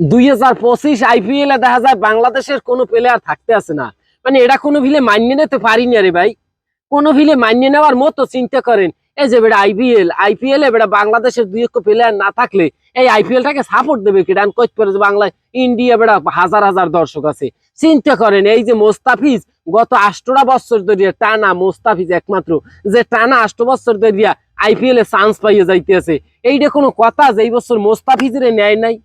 দুই হাজার পঁচিশ আইপিএল এ দেখা যায় বাংলাদেশের কোনো প্লেয়ার থাকতে আছে না। মানে এটা কোনো ভিলে মানিয়ে নিতে পারি না রে ভাই। কোনো ভিলে মানিয়ে নেওয়ার মতো চিন্তা করেন। এই যে বেটা আইপিএল আইপিএল এ বেটা বাংলাদেশের দুই এক প্লেয়ার না থাকলে এই আইপিএলটাকে সাপোর্ট দেবে কি? ডান কইতে যে বাংলায় ইন্ডিয়া বেটা হাজার হাজার দর্শক আছে। চিন্তা করেন, এই যে মোস্তাফিজ, গত আষ্টটা বছর ধরিয়া টানা মোস্তাফিজ একমাত্র, যে টানা আষ্ট বছর ধরিয়া আইপিএল এ চান্স পাইয়ে যাইতেছে। এইটা কোনো কথা যে এই বছর মোস্তাফিজের ন্যায় নাই?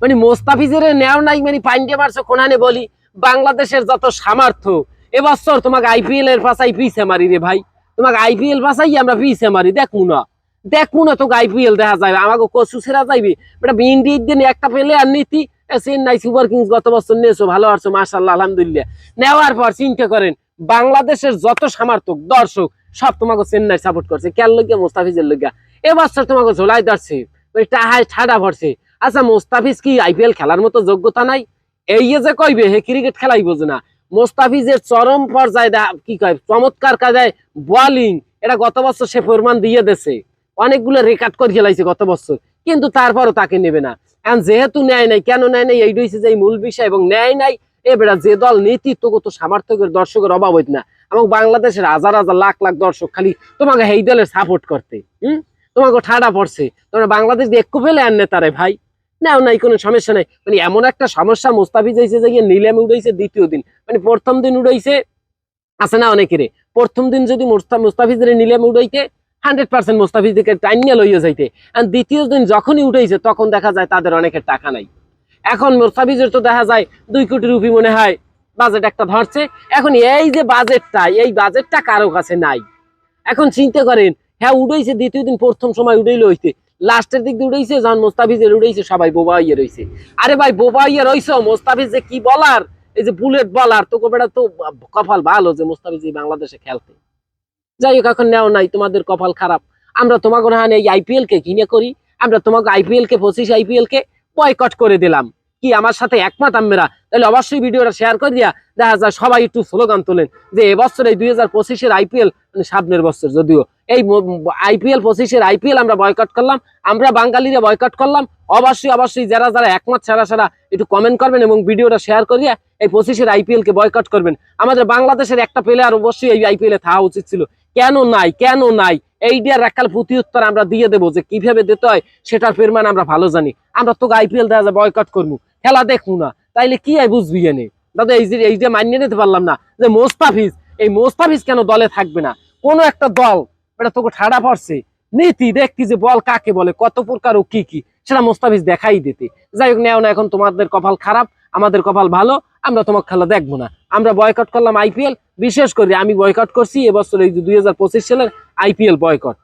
মানে মোস্তাফিজের নেও নাই মানে পাইন্ডে মারছে কোনানে বলি। বাংলাদেশের যত সামর্থ্য, এবছর তোমাকে আইপিএল এর পাশাই পিছে মারি রে ভাই। তোমাকে আইপিএল পাশাই আমরা পিছে মারি দেখমু না দেখমু না তোকে আইপিএল দেখা যাবে আমাকে কচু সেরা যাইবে। এটা ইন্ডিয়ার দিন একটা পেলে আর নীতি চেন্নাই সুপার কিংস গত বছর নিয়েছো ভালো আছো মার্শাল্লাহ আলহামদুলিল্লাহ। নেওয়ার পর চিন্তা করেন, বাংলাদেশের যত সামর্থক দর্শক, সব তোমাকে চেন্নাই সাপোর্ট করছে। কেন লইয়া মোস্তাফিজের লইয়া এবছর তোমাকে ঝোলাই ধরছে, ওই টাহায় ছাড়া ভরছে। আচ্ছা মোস্তাফিজ কি আইপিএল খেলার মতো যোগ্যতা নাই? এই যে কইবে, হে ক্রিকেট খেলাই বোঝে না। মোস্তাফিজের চরম পর্যায়ে কি কয়, চমৎকার কাজায় বোলিং এটা গত বছর সে প্রমাণ দিয়ে দেছে। অনেকগুলো রেকর্ড করে খেলাইছে গত বছর, কিন্তু তারপরও তাকে নেবে না। এখন যেহেতু নেয় নাই, কেন নেয় নাই? এইটা হচ্ছে যে মূল বিষয়, এবং নেয় নাই, এ বেটা যে দল নেতৃত্বগত সামর্থ্যের দর্শকের অভাব হইত না, এবং বাংলাদেশের হাজার হাজার লাখ লাখ দর্শক খালি তোমাকে এই দলের সাপোর্ট করতে, হুম? তোমাকে ঠাডা পড়ছে। তোমরা বাংলাদেশ দিয়ে একটু ফেলে আন নেতারে ভাই। নাও নাই, কোনো সমস্যা নাই। মানে এমন একটা সমস্যা মুস্তাফিজ হয়েছে যে নিলামে উড়াইছে দ্বিতীয় দিন। মানে প্রথম দিন উড়াইছে, আছে না অনেকেরে প্রথম দিন যদি মুস্তা- মুস্তাফিজের নিলামে উড়াইতে হান্ড্রেড পার্সেন্ট মুস্তাফিজকে টাইনিয়া লইয়া যাইতে। আর দ্বিতীয় দিন যখনই উঠেছে তখন দেখা যায় তাদের অনেকের টাকা নাই। এখন মুস্তাফিজের তো দেখা যায় দুই কোটি রুপি মনে হয় বাজেট একটা ধরছে। এখন এই যে বাজেটটা এই বাজেটটা কারও কাছে নাই। এখন চিন্তা করেন হ্যাঁ উড়াইছে, দ্বিতীয় দিন প্রথম সময় উড়াইলে হইতে। লাস্টের দিক দিয়ে উঠেছে যখন মোস্তাফিজের উঠেছে সবাই বোবা ইয়ে রয়েছে আরে ভাই, বোবা ইয়ে রয়েছে মোস্তাফিজ যে কি বলার? এই যে বুলেট বলার তো বেটা তো কপাল ভালো যে মোস্তাফিজ এই বাংলাদেশে খেলতে। যাই হোক, এখন নেওয়া নাই, তোমাদের কপাল খারাপ। আমরা তোমাকে হান এই আইপিএল কে কিনে করি, আমরা তোমাকে আইপিএল কে, পঁচিশ আইপিএল কে বয়কট করে দিলাম। কি আমার সাথে একমত আমরা তাহলে অবশ্যই ভিডিওটা শেয়ার করে দিয়া দেখা যায় সবাই একটু স্লোগান তোলেন যে এবছর এই দুই হাজার পঁচিশের আইপিএল মানে সামনের বছর যদিও। এই আইপিএল পঁচিশের আইপিএল আমরা বয়কট করলাম, আমরা বাঙালিরা বয়কট করলাম। অবশ্যই অবশ্যই যারা যারা একমত, সারা সারা একটু কমেন্ট করবেন এবং ভিডিওটা শেয়ার করিয়া এই পঁচিশের আইপিএল কে বয়কট করবেন। আমাদের বাংলাদেশের একটা প্লেয়ার অবশ্যই এই আইপিএল থাকা উচিত ছিল। কেন নাই কেন নাই? এইটার এককাল প্রতি উত্তর আমরা দিয়ে দেবো যে কীভাবে দিতে হয়, সেটার পরিমাণ আমরা ভালো জানি। আমরা তোকে আইপিএল দেখা যায় বয়কট করব। খেলা দেখব না। তাইলে কি আর বুঝবি এনে? দাদা, এই যে এই যে মানিয়ে নিতে পারলাম না, যে মোস্তাফিজ এই মোস্তাফিজ কেন দলে থাকবে না? কোনো একটা দল, এটা তোকে ঠাড়া পড়ছে। নীতি দেখতি যে বল কাকে বলে, কত প্রকার ও কি কি, সেটা মোস্তাফিজ দেখাই দিতে। যাই হোক নেও না, এখন তোমাদের কপাল খারাপ, আমাদের কপাল ভালো, আমরা তোমার খেলা দেখব না। আমরা বয়কট করলাম আইপিএল বিশেষ করে আমি বয়কট করছি, এবছর এই যে দুই হাজার পঁচিশ সালের আইপিএল বয়কট